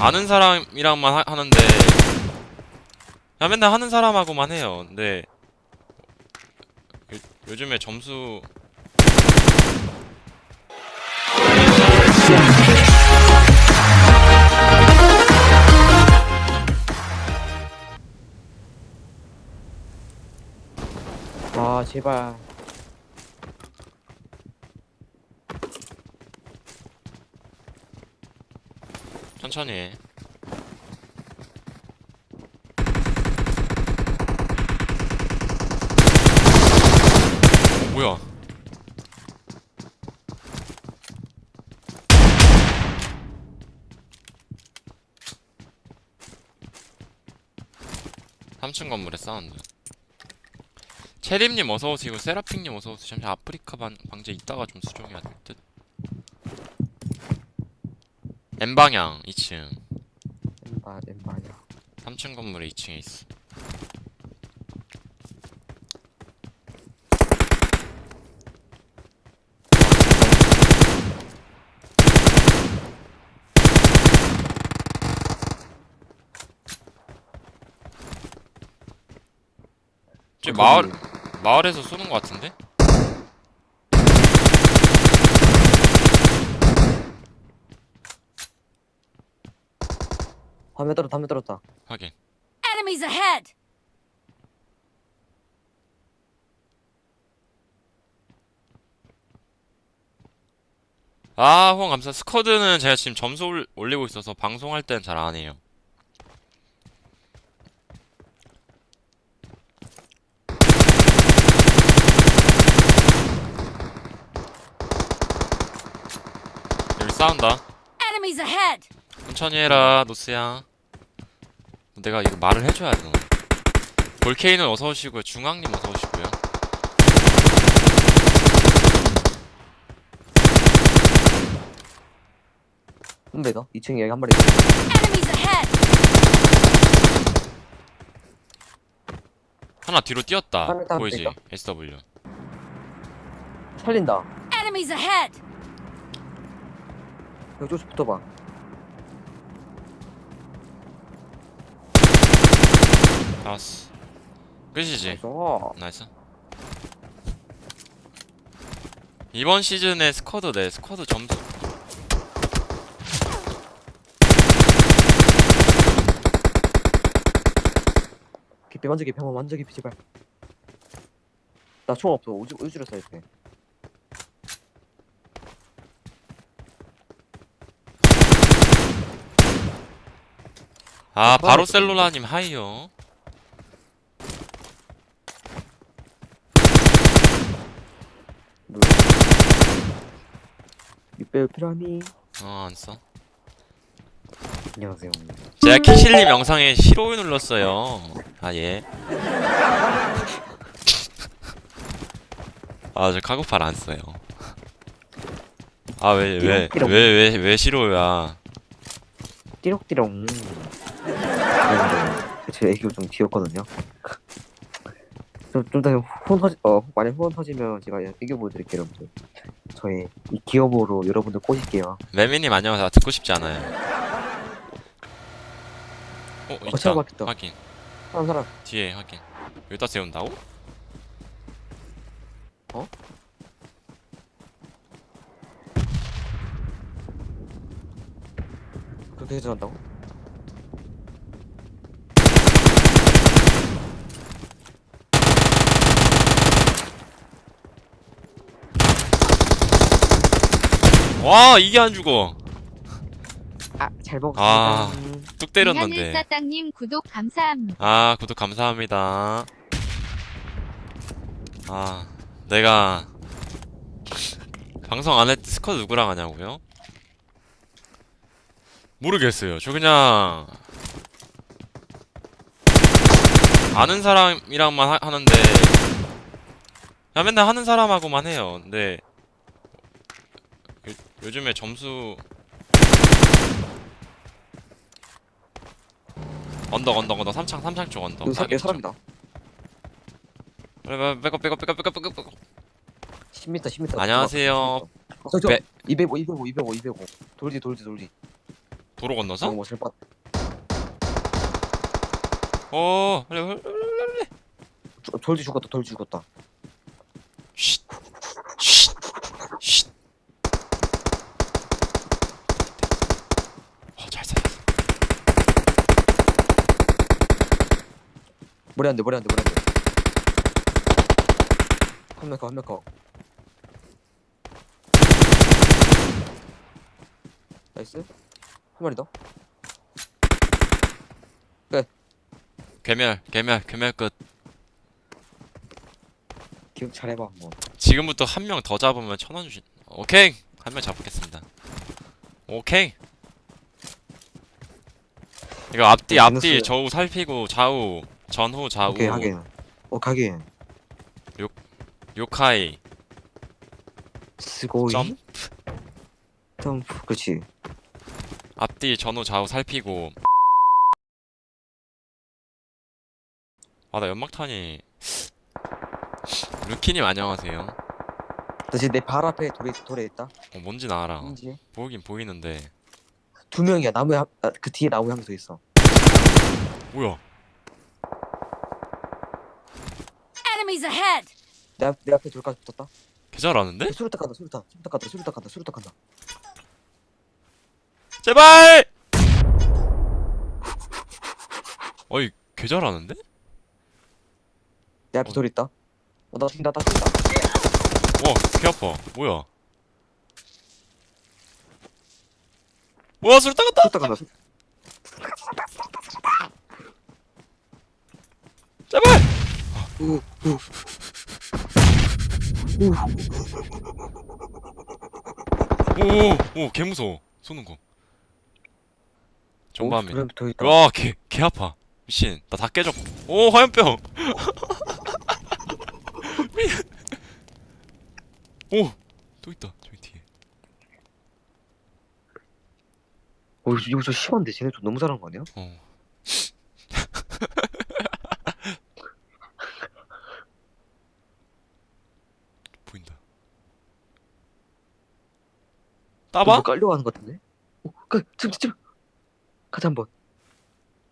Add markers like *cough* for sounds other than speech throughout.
아는 사람이랑만 하, 하는데. 야 맨날 하는 사람하고만 해요. 근데 요, 요즘에 점수. 아 제발 천천히 해. 어, 뭐야? 삼층 건물에 사운드. 체림님 어서오시고 세라핑님 어서오세요. 잠시 아프리카 반, 방제 이따가 좀 수정해야 될듯 N방향 2층. 엠바 엠바야 3층 건물에 2층에 있어. 저 마을 마을에서 쏘는 것 같은데? 화면 떨었다 화면 떨었다. 확인. Enemies ahead! 아 후원 감사. 스쿼드는 제가 지금 점수 올- 올리고 있어서 방송할 때는 잘안 해요. 여기 싸운다. Enemies ahead! 천천히 해라 노스야. 내가 이거 말을 해줘야 돼 볼케이는 어서 오시고요. 중앙님 어서 오시고요. 근데 너 2층에 여기 한 마리 있어. Enemies ahead! 하나 뒤로 뛰었다 하나 보이지. SW 살린다. Enemies ahead! 여기 쪽에서 붙어봐 나왔어. 끝이지? 그래서 나이스. 이번 시즌에 스쿼드 내 스쿼드 점수. 깊이 한번 완전 깊이 제발. 나 총 없어. 우주, 우주로 써야 돼. 아 아, 바로셀로나님 하이요 배율 필요하니? 어 안 써? 안녕하세요. 제가 키실님 영상에 싫어요 눌렀어요. 아 예. 아 저 카고팔 안 써요. 아 왜 왜 왜 왜 왜 싫어요야? 띠록띠록. 그런데 제 애교 좀 귀엽거든요. 좀좀더 터지 어 만약 후원 터지면 제가 애교 보여드릴게요 여러분들 저의 이 귀여움으로 여러분들 꼬실게요. 매미님 안녕하세요. 듣고 싶지 않아요. 어 있다. 차가 막혔다. 확인. 사람 사람. 뒤에 확인. 여기다 세운다고? 그렇게 해준다고? 와 이게 안 죽어 아잘 먹었습니다 아. 뚝 때렸는데 하늘사땅님 구독 감사합니다. 아 구독 감사합니다 아 내가 방송 안 할 때 스쿼드 누구랑 하냐고요? 모르겠어요 저 그냥 아는 사람이랑만 하, 하는데 야 맨날 하는 사람하고만 해요 근데 요, 요즘에 점수 언덕 언덕 언덕 삼창 삼창 쪽 언덕 여기 사, 여기 사람이다 그래 봐, 백업 백업 백업 백업 백업 백업 10m 10m 안녕하세요. 어, 저, 저 배- 205 205 205 205 돌지 돌지 돌지 도로 건너서? 어, 잘 빠. 어, 빨리, 빨리, 빨리. 저- 돌지 죽었다. 돌지 죽었다. 쉿, 쉿, 쉿. 어, 잘 살았어. 머리 안 돼. 머리 안 돼. 머리 안 돼. 한명 커. 한명 커. 나이스. 한 마리 더. 괴멸, 괴멸, 괴멸 끝. 기억 잘해봐 한번. 지금부터 한 명 더 잡으면 천 원 주신. 오케이, 한 명 잡겠습니다. 오케이. 이거 앞뒤, 네, 앞뒤, 마이너스. 좌우 살피고 좌우, 전후, 좌우, 오케이 하긴. 어 가긴. 요카이, 스고이. 점프. 점프. 그렇지. 앞뒤, 전후, 좌우 살피고. 아, 나 연막탄이. 루키님 안녕하세요. 너 지금 내 발 앞에 돌에 돌에 있다. 어, 뭔진 알아. 인지. 보이긴 보이는데. 두 명이야. 나무에 한, 아, 그 뒤에 나무 향도 있어. 뭐야? Enemies ahead! 내, 앞, 내 앞에 돌까지 붙었다. 개 잘하는데? 수류탄 간다. 수류탄. 수류탄 간다. 수류탄 간다. 수류탄 간다. 제발! 어이, 개 잘하는데? 내 앞에 어. 돌 있다. 어, 나 죽인다. 나 죽인다. 와, 개 아파. 뭐야? 뭐야, 술 따갔다! 수류탄 간다. 수- 제발! 우, 우. 오, 오, 개 무서워. 쏘는 거. 오, 전밤에. 돌에 더 있다. 와, 개, 개 아파. 미친. 나 다 깨졌고. 오, 화염병! *laughs* 오! 또 있다, 저기 뒤에. 어, 좀 심한데. 쟤네 좀 너무 잘하는 거 아니야? 어. 보인다. 따봐? 깔려가는 것 같은데? 어, 그, 지금, 지금. 가자, 한 번.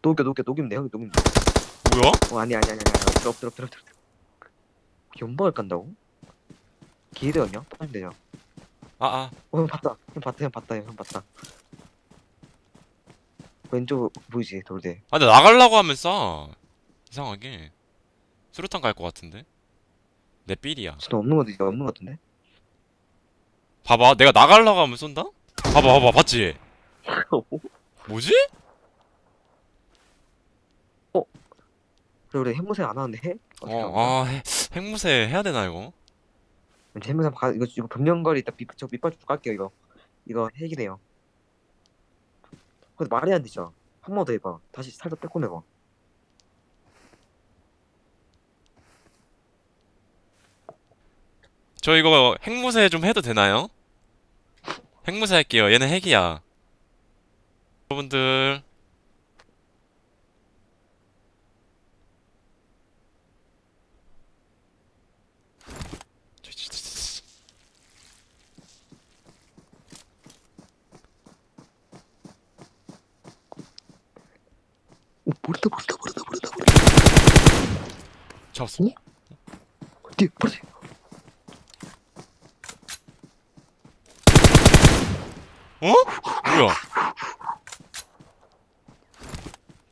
녹여, 녹여, 녹이면 돼, 형이 녹이면 돼. 뭐야? 어, 아니, 아니, 아니, 아니. 들어, 들어, 들어, 들어. 연막을 깐다고? 기대 아니야? 하면 되냐? 아, 아. 어, 형 봤다. 형 봤다, 형 봤다, 형 봤다. 왼쪽 보이지, 돌대. 아, 근데 나가려고 하면 싸. 이상하게. 수류탄 갈 것 같은데? 내 삘이야. 진짜 없는 거 같은데, 없는 거 같은데? 봐봐, 내가 나가려고 하면 쏜다? 봐봐, 봐봐, 봤지? 뭐지? 그래, 우리 핵무새 안 하는데 해? 어, 아, 해- 핵무새 해야 되나, 이거? 핵무새 가, 이거, 이거 변명거리 이따 밑, 저 밑발 쭉 갈게요, 이거. 이거 핵이네요. 근데 말이 안 되죠. 한 번 더 해봐. 다시 살짝 빼꼼해봐. 저 이거 핵무새 좀 해도 되나요? 핵무새 할게요. 얘는 핵이야. 여러분들. 오, 모른다, 모른다, 모른다, 모른다, 모른다. 잡았어. 뒤에, 버리 어? 뭐야?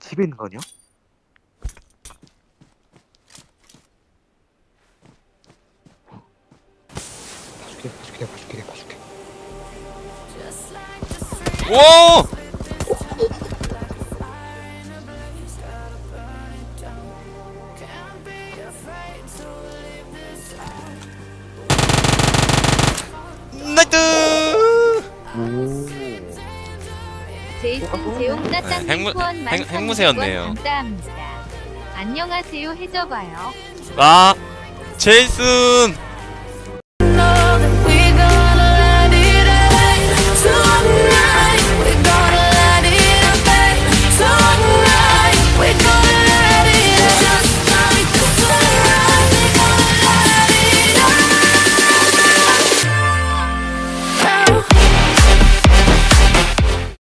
집에 있는 거 아니야? 봐줄게, 봐줄게, 봐줄게, 봐줄게. 와! 제이슨 제용따땅 네, 후원 핵- 핵무새였네요. 감사합니다. 안녕하세요 해줘봐요. 아, 제이슨!